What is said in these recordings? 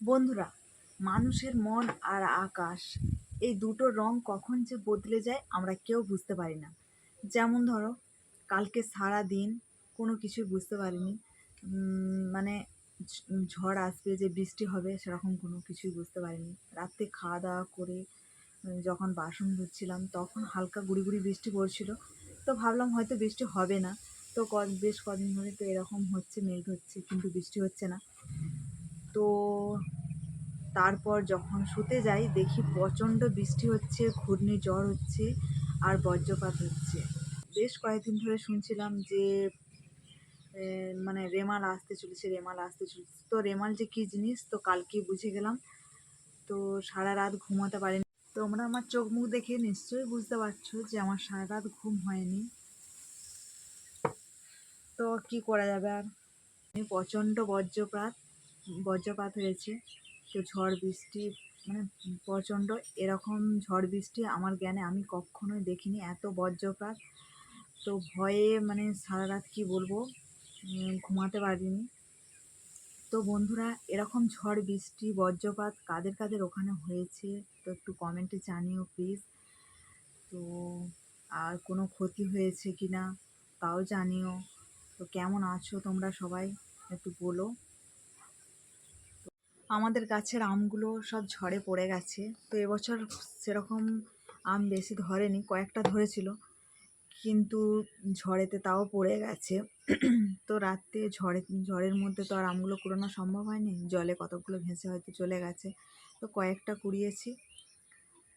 বন্ধুরা, মানুষের মন আর আকাশ, এই দুটো রং কখন যে বদলে যায় আমরা কেউ বুঝতে পারি না। যেমন ধরো, কালকে সারা দিন কোনো কিছুই বুঝতে পারিনি। মানে ঝড় আসবে, যে বৃষ্টি হবে, সেরকম কোনো কিছুই বুঝতে পারিনি। রাত্রে খাওয়া দাওয়া করে যখন বাসন ধুচ্ছিলাম, তখন হালকা গুড়ি গুড়ি বৃষ্টি পড়ছিল। তো ভাবলাম হয়তো বৃষ্টি হবে না। তো বেশ কদিন ধরে তো এরকম হচ্ছে, মেঘ হচ্ছে কিন্তু বৃষ্টি হচ্ছে না। তো তারপর যখন শুতে যাই, দেখি প্রচণ্ড বৃষ্টি হচ্ছে, ঘূর্ণিঝড় হচ্ছে আর বজ্রপাত হচ্ছে। বেশ কয়েকদিন ধরে শুনছিলাম যে মানে রেমাল আসতে চলেছে, রেমাল আসতে চলেছে। তো রেমাল যে কী জিনিস, তো কালকেই বুঝে গেলাম। তো সারা রাত ঘুমাতে পারিনি। তোমরা আমার চোখ মুখ দেখে নিশ্চয়ই বুঝতে পারছ যে আমার সারা রাত ঘুম হয়নি। তো কি করা যাবে আর? প্রচণ্ড বজ্রপাত বজ্রপাত হয়েছে। তো ঝড় বৃষ্টি মানে প্রচণ্ড এরকম ঝড় বৃষ্টি আমার জ্ঞানে আমি কখনোই দেখিনি, এত বজ্রপাত। তো ভয়ে মানে সারা রাত কী বলব ঘুমাতে পারিনি। তো বন্ধুরা, এরকম ঝড় বৃষ্টি, বজ্রপাত কাদের কাদের ওখানে হয়েছে, তো একটু কমেন্টে জানিও প্লিজ তো আর কোনো ক্ষতি হয়েছে কি না তাও জানিও। তো কেমন আছো তোমরা সবাই, একটু বলো। আমাদের গাছের আমগুলো সব ঝড়ে পড়ে গেছে। তো এবছর সেরকম আম বেশি ধরেনি, কয়েকটা ধরেছিল। কিন্তু ঝড়েতে তাও পড়ে গেছে। তো রাত্রে ঝড়ে, ঝড়ের মধ্যে তো আর আমগুলো কুড়ানো সম্ভব হয়নি। জলে কতগুলো ভেসে হয়তো চলে গেছে। তো কয়েকটা কুড়িয়েছি।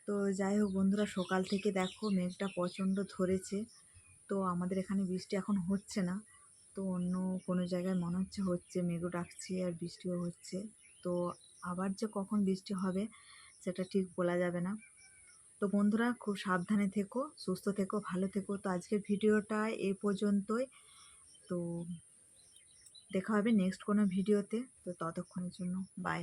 তো যাই হোক বন্ধুরা, সকাল থেকে দেখো মেঘটা প্রচণ্ড ধরেছে। তো আমাদের এখানে বৃষ্টি এখন হচ্ছে না। তো অন্য কোনো জায়গায় মনে হচ্ছে হচ্ছে, মেঘও ডাকছে আর বৃষ্টিও হচ্ছে। তো আবার যে কখন বৃষ্টি হবে সেটা ঠিক বলা যাবে না। তো বন্ধুরা, খুব সাবধানে থেকো, সুস্থ থেকো, ভালো থেকো। তো আজকের ভিডিওটা এ পর্যন্তই। তো দেখা হবে নেক্সট কোনো ভিডিওতে। তো ততক্ষণের জন্য বাই